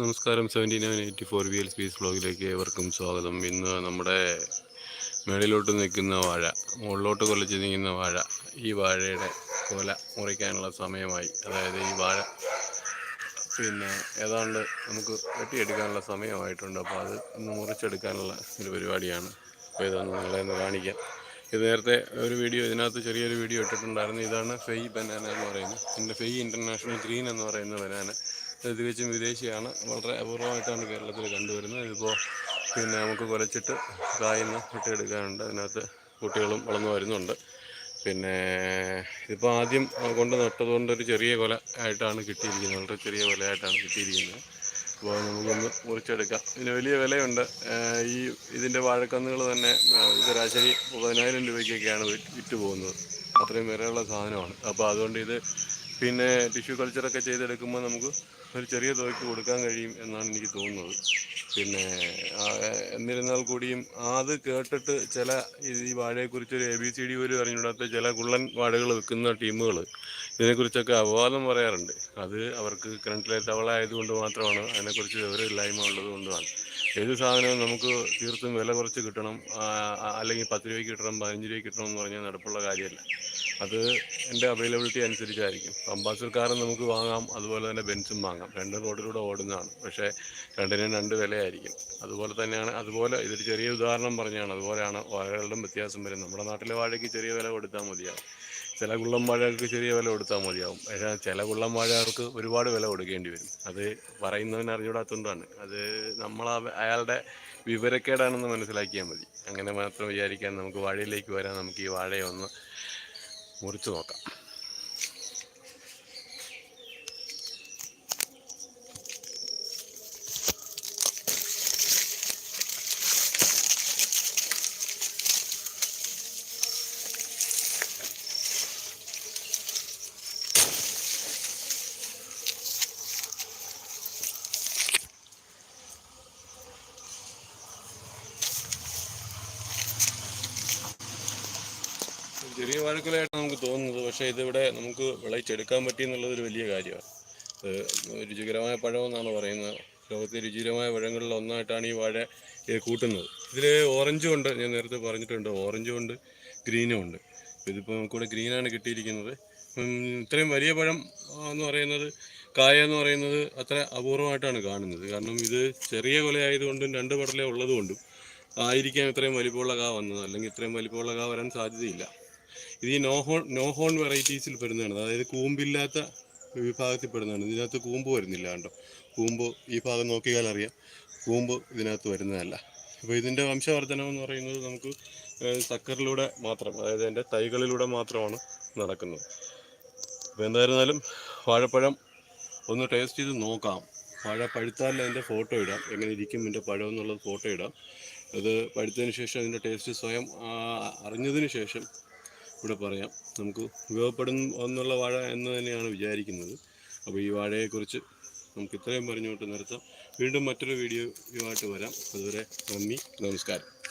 നമസ്കാരം. Seventy nine eighty four V L സ്പീസ് ബ്ലോഗിലേക്ക് ഏവർക്കും സ്വാഗതം. ഇന്ന് നമ്മുടെ മേളിലോട്ട് നിൽക്കുന്ന വാഴ മുകളിലോട്ട് കൊലച്ച് നീങ്ങുന്ന വാഴ ഈ വാഴയുടെ കൊല മുറിക്കാനുള്ള സമയമായി. അതായത് ഈ വാഴ പിന്നെ ഏതാണ്ട് നമുക്ക് വെട്ടിയെടുക്കാനുള്ള സമയമായിട്ടുണ്ട്. അപ്പോൾ അത് ഇന്ന് മുറിച്ചെടുക്കാനുള്ള ഒരു പരിപാടിയാണ്. അപ്പോൾ ഇതൊന്ന് നിങ്ങളെ ഒന്ന് കാണിക്കാം. ഇത് നേരത്തെ ഒരു വീഡിയോ ഇതിനകത്ത് ചെറിയൊരു വീഡിയോ ഇട്ടിട്ടുണ്ടായിരുന്നു. ഇതാണ് ഫെയ് ബനാന എന്ന് പറയുന്നത്. പിന്നെ ഫെയ് ഇന്റർനാഷണൽ ഗ്രീൻ എന്ന് പറയുന്ന ബനാന. തികച്ചും വിദേശിയാണ്. വളരെ അപൂർവമായിട്ടാണ് കേരളത്തിൽ കണ്ടുവരുന്നത്. ഇതിപ്പോൾ പിന്നെ നമുക്ക് കുലച്ചിട്ട് കായിന്ന് വെട്ടിയെടുക്കാനുണ്ട് അതിനകത്ത് കുട്ടികളും വളർന്നു വരുന്നുണ്ട്. പിന്നെ ഇതിപ്പോൾ ആദ്യം കൊണ്ട് നട്ടതുകൊണ്ട് ഒരു ചെറിയ കൊല ആയിട്ടാണ് കിട്ടിയിരിക്കുന്നത്. വളരെ ചെറിയ കൊലയായിട്ടാണ് കിട്ടിയിരിക്കുന്നത്. അപ്പോൾ നമുക്കൊന്ന് മുറിച്ചെടുക്കാം. ഇതിന് വലിയ വിലയുണ്ട്. ഈ ഇതിന്റെ വാഴക്കന്നുകൾ തന്നെ ശരാശരി പതിനായിരം രൂപയ്ക്കൊക്കെയാണ് വിറ്റ് പോകുന്നത്. അത്രയും വിലയുള്ള സാധനമാണ്. അപ്പോൾ അതുകൊണ്ട് ഇത് പിന്നെ ടിഷ്യൂ കൾച്ചറൊക്കെ ചെയ്തെടുക്കുമ്പോൾ നമുക്ക് ഒരു ചെറിയ തുകയ്ക്ക് കൊടുക്കാൻ കഴിയും എന്നാണ് എനിക്ക് തോന്നുന്നത്. പിന്നെ എന്നിരുന്നാൽ കൂടിയും അത് കേട്ടിട്ട് ചില ഈ വാഴയെക്കുറിച്ച് ഒരു എ ബി സി ഡി പോലും അറിഞ്ഞിടാത്ത ചില കുള്ളൻ വാഴകൾ വെക്കുന്ന ടീമുകൾ ഇതിനെക്കുറിച്ചൊക്കെ അപവാദം പറയാറുണ്ട്. അത് അവർക്ക് കിണറ്റിലെ തവള ആയതുകൊണ്ട് മാത്രമാണ് അതിനെക്കുറിച്ച് വിവരമില്ലായ്മ ഉള്ളത് കൊണ്ടുമാണ്. ഏത് സാധനവും നമുക്ക് തീർത്തും വില കുറച്ച് കിട്ടണം. അല്ലെങ്കിൽ പത്ത് രൂപയ്ക്ക് കിട്ടണം പതിനഞ്ച് രൂപയ്ക്ക് കിട്ടണം എന്ന് പറഞ്ഞാൽ നടപ്പുള്ള കാര്യമല്ല. അത് എന്റെ അവൈലബിലിറ്റി അനുസരിച്ചായിരിക്കും. അംബാസഡർ കാറും നമുക്ക് വാങ്ങാം അതുപോലെ തന്നെ ബെൻസും വാങ്ങാം. രണ്ട് റോഡിലൂടെ ഓടുന്നതാണ്. പക്ഷേ രണ്ടിനും രണ്ട് വിലയായിരിക്കും. അതുപോലെ തന്നെയാണ് അതുപോലെ ഇതൊരു ചെറിയ ഉദാഹരണം പറഞ്ഞാണ് അതുപോലെയാണ് വാഴകളുടെ വ്യത്യാസം വരും നമ്മുടെ നാട്ടിലെ വാഴയ്ക്ക് ചെറിയ വില കൊടുത്താൽ മതിയാവും. ചില കുള്ളം വാഴകൾക്ക് ചെറിയ വില കൊടുത്താൽ മതിയാവും. പക്ഷേ ചില കുള്ളം വാഴകൾക്ക് ഒരുപാട് വില കൊടുക്കേണ്ടി വരും. അത് പറയുന്നവന് അറിഞ്ഞൂടാത്തതുകൊണ്ടാണ് അത് നമ്മൾ അയാളുടെ വിവരക്കേടാണെന്ന് മനസ്സിലാക്കിയാൽ മതി. അങ്ങനെ മാത്രം വിചാരിക്കാൻ നമുക്ക് വാഴയിലേക്ക് വരാം നമുക്ക് ഈ വാഴയെ ഒന്ന് മുറിച്ച് നോക്കാം ചെറിയ വാഴക്കുലയായിട്ട് നമുക്ക് തോന്നുന്നത്. പക്ഷേ ഇതിവിടെ നമുക്ക് വിളയിച്ചെടുക്കാൻ പറ്റി എന്നുള്ളത് ഒരു വലിയ കാര്യമാണ്. രുചികരമായ പഴമെന്നാണ് പറയുന്നത്. ലോകത്തെ രുചികരമായ പഴങ്ങളിൽ ഒന്നായിട്ടാണ് ഈ വാഴ കൂട്ടുന്നത്. ഇതിൽ ഓറഞ്ചും ഉണ്ട്. ഞാൻ നേരത്തെ പറഞ്ഞിട്ടുണ്ട്. ഓറഞ്ചും ഉണ്ട് ഗ്രീനും ഉണ്ട്. ഇതിപ്പോൾ നമുക്കിവിടെ ഗ്രീനാണ് കിട്ടിയിരിക്കുന്നത്. ഇത്രയും വലിയ പഴം എന്ന് പറയുന്നത് കായ എന്ന് പറയുന്നത് അത്ര അപൂർവമായിട്ടാണ് കാണുന്നത്. കാരണം ഇത് ചെറിയ കൊലയായതുകൊണ്ടും രണ്ട് പടലേ ഉള്ളതുകൊണ്ടും ആയിരിക്കാം ഇത്രയും വലിപ്പമുള്ള കാ വന്നത്. അല്ലെങ്കിൽ ഇത്രയും വലിപ്പമുള്ള കാ വരാൻ സാധ്യതയില്ല. ഇത് ഈ നോഹോൺ നോഹോൺ വെറൈറ്റീസിൽ പെടുന്നതാണ്. അതായത് കൂമ്പില്ലാത്ത വിഭാഗത്തിൽ പെടുന്നതാണ്. ഇതിനകത്ത് കൂമ്പ് വരുന്നില്ല കണ്ടോ? കൂമ്പ് ഈ ഭാഗം നോക്കിയാൽ അറിയാം. കൂമ്പ് ഇതിനകത്ത് വരുന്നതല്ല. അപ്പോൾ ഇതിന്റെ വംശവർധനം എന്ന് പറയുന്നത് നമുക്ക് സക്കറിലൂടെ മാത്രം അതായത് എന്റെ തൈകളിലൂടെ മാത്രമാണ് നടക്കുന്നത്. അപ്പോൾ എന്തായിരുന്നാലും വാഴപ്പഴം ഒന്ന് ടേസ്റ്റ് ചെയ്ത് നോക്കാം. വാഴ പഴുത്താൽ അതിന്റെ ഫോട്ടോ ഇടാം. എങ്ങനെ ഇരിക്കും ഇതിന്റെ പഴം എന്നുള്ളത് ഫോട്ടോ ഇടാം. അത് പഴുത്തതിന് ശേഷം അതിന്റെ ടേസ്റ്റ് സ്വയം അറിഞ്ഞതിന് ശേഷം ഇവിടെ പറയാം. നമുക്ക് ഉപയോഗപ്പെടും എന്നുള്ള വാഴ എന്ന് തന്നെയാണ് വിചാരിക്കുന്നത്. അപ്പോൾ ഈ വാഴയെക്കുറിച്ച് നമുക്ക് ഇത്രയും പറഞ്ഞുകൊണ്ട് നിർത്താം. വീണ്ടും മറ്റൊരു വീഡിയോയുമായിട്ട് വരാം. അതുവരെ നന്ദി നമസ്കാരം.